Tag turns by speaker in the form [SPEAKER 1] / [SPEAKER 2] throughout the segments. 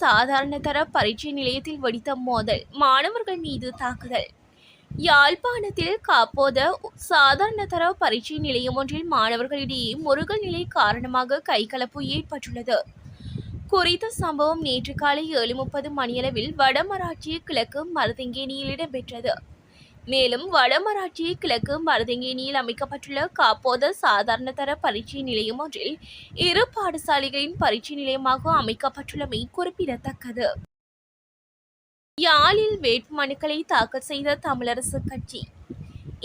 [SPEAKER 1] சாதாரண தர பரீட்சை நிலையத்தில் வெடித்த மோதல் மாணவர்கள் மீது தாக்குதல். யாழ்ப்பாணத்தில் காப்போத சாதாரண தர பரீட்சை நிலையம் ஒன்றில் மாணவர்களிடையே முருகல் நிலை காரணமாக கைகலப்பு ஏற்பட்டுள்ளது. குறித்த சம்பவம் நேற்று காலை ஏழு முப்பது மணியளவில் வடமராட்சி கிழக்கு மருதங்கேணியில் இடம்பெற்றது. மேலும் வடமராட்சி கிழக்கு மருதங்கேணியில் அமைக்கப்பட்டுள்ள காப்போத சாதாரணதர பரீட்சை நிலையம் ஒன்றில் இரு பாடசாலைகளின் பரீட்சை நிலையமாக அமைக்கப்பட்டுள்ளமை குறிப்பிடத்தக்கது. யாழில் வேட்புமனுக்களை தாக்கல் செய்த தமிழரசு கட்சி.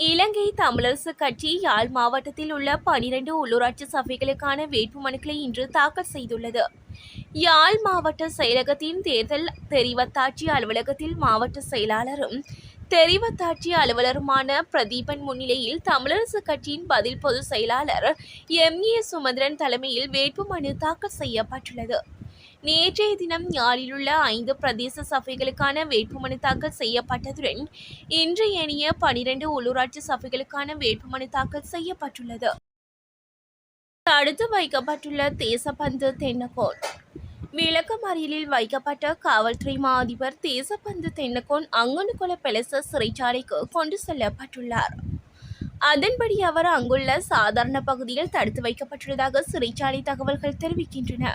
[SPEAKER 1] இலங்கை தமிழரசு கட்சி யாழ் மாவட்டத்தில் உள்ள பனிரெண்டு உள்ளூராட்சி சபைகளுக்கான வேட்புமனுக்களை இன்று தாக்கல் செய்துள்ளது. யாழ் மாவட்ட செயலகத்தின் தேர்தல் தெரிவத்தாட்சி அலுவலகத்தில் மாவட்ட செயலாளரும் தெரிவத்தாட்சி அலுவலருமான பிரதீபன் முன்னிலையில் தமிழரசு கட்சியின் பதில் பொதுச் செயலாளர் எம். ஏ. சுமந்திரன் தலைமையில் வேட்புமனு தாக்கல் செய்யப்பட்டுள்ளது. நேற்றைய தினம் யாழிலுள்ள ஐந்து பிரதேச சபைகளுக்கான வேட்புமனு தாக்கல் செய்யப்பட்டதுடன் இன்று ஏனைய பனிரெண்டு உள்ளூராட்சி சபைகளுக்கான வேட்புமனு தாக்கல் செய்யப்பட்டுள்ளது. தடுத்து வைக்கப்பட்டுள்ள தேசப்பந்து தென்னகோல் விளக்கமறியலில் வைக்கப்பட்ட காவல்துறை மா அதிபர் தேசப்பந்து தென்னகோன் அங்கனுகுல பெலச சிறைச்சாலைக்கு கொண்டு செல்லப்பட்டுள்ளார். அதன்படி அவர் அங்குள்ள சாதாரண பகுதியில் தடுத்து வைக்கப்பட்டுள்ளதாக சிறைச்சாலை தகவல்கள் தெரிவிக்கின்றன.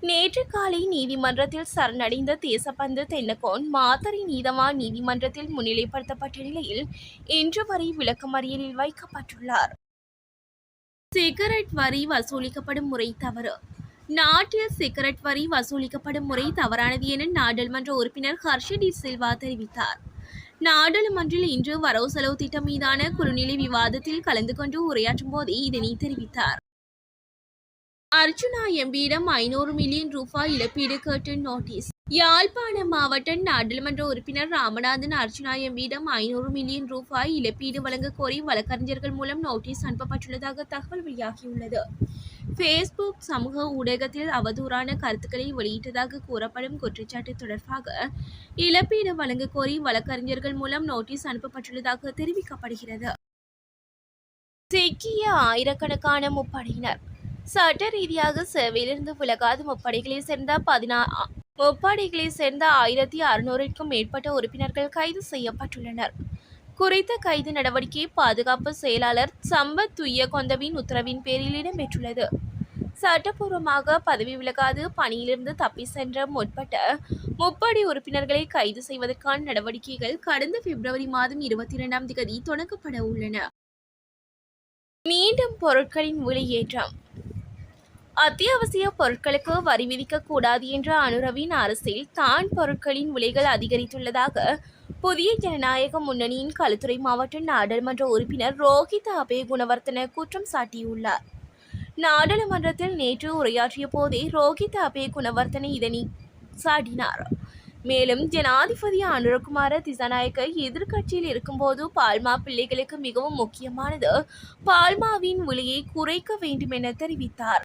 [SPEAKER 1] நேற்று காலை நீதிமன்றத்தில் சரணடைந்த தேசப்பந்து தென்னகோன் மாத்தறை நீதவான் நீதிமன்றத்தில் முன்னிலைப்படுத்தப்பட்ட நிலையில் இன்று வரை விளக்கமறியலில் வைக்கப்பட்டுள்ளார். சிகரெட் வரி வசூலிக்கப்படும் முறை தவறு. நாட்டில் சிகரெட் வரி வசூலிக்கப்படும் முறை தவறானது என நாடாளுமன்ற உறுப்பினர் ஹர்ஷடி சில்வா தெரிவித்தார். நாடாளுமன்றில் இன்று வரவு செலவு திட்டம் மீதான குறுநிலை விவாதத்தில் கலந்து கொண்டு உரையாற்றும் போதே இதனை தெரிவித்தார். அர்ஜுனா எம்பியிடம் ஐநூறு மில்லியன் ரூபாய் இழப்பீடு கேட்டு நோட்டீஸ். யாழ்ப்பாணம் மாவட்ட நாடாளுமன்ற உறுப்பினர் ராமநாதன் அர்ஜுனா எம்பியிடம் ஐநூறு மில்லியன் ரூபாய் இழப்பீடு வழங்க கோரி வழக்கறிஞர்கள் மூலம் நோட்டீஸ் அனுப்பப்பட்டுள்ளதாக தகவல் வெளியாகியுள்ளது. ஃபேஸ்புக் சமூக ஊடகத்தில் அவதூறான கருத்துக்களை வெளியிட்டதாக கூறப்படும் குற்றச்சாட்டு தொடர்பாக இழப்பீடு வழங்க கோரி வழக்கறிஞர்கள் மூலம் நோட்டீஸ் அனுப்பப்பட்டுள்ளதாக தெரிவிக்கப்படுகிறது. சிக்கிய ஆயிரக்கணக்கான முப்படையினர் சட்ட ரீதியாக சேவையிலிருந்து விலகாத முப்படைகளை சேர்ந்த பதினா முப்படைகளை சேர்ந்த ஆயிரத்தி அறுநூறுக்கும் மேற்பட்ட உறுப்பினர்கள் கைது செய்யப்பட்டுள்ளனர். குறித்த கைது நடவடிக்கை பாதுகாப்பு செயலாளர் சம்பத் துய்ய கொந்தவின் உத்தரவின் பேரில் இடம்பெற்றுள்ளது. சட்டப்பூர்வமாக பதவி விலகாது பணியிலிருந்து தப்பி சென்ற முற்பட்ட முப்படை உறுப்பினர்களை கைது செய்வதற்கான நடவடிக்கைகள் கடந்த பிப்ரவரி மாதம் இருபத்தி இரண்டாம் தேதி தொடங்கப்பட உள்ளன. மீண்டும் பொருட்களின் விலையேற்றம். அத்தியாவசிய பொருட்களுக்கு வரி விதிக்கக்கூடாது என்ற அனுரவின் அரசில் தான் பொருட்களின் விலைகள் அதிகரித்துள்ளதாக புதிய ஜனநாயக முன்னணியின் களுத்துறை மாவட்ட நாடாளுமன்ற உறுப்பினர் ரோஹித் அபே குணவர்த்தன குற்றம் சாட்டியுள்ளார். நாடாளுமன்றத்தில் நேற்று உரையாற்றிய போதே ரோஹித் அபே குணவர்த்தன இதனை சாட்டினார் மேலும் ஜனாதிபதி அனுரகுமார திசாநாயக்க எதிர்க்கட்சியில் இருக்கும்போது பால்மா பிள்ளைகளுக்கு மிகவும் முக்கியமானது பால்மாவின் விலையை குறைக்க வேண்டும் என தெரிவித்தார்.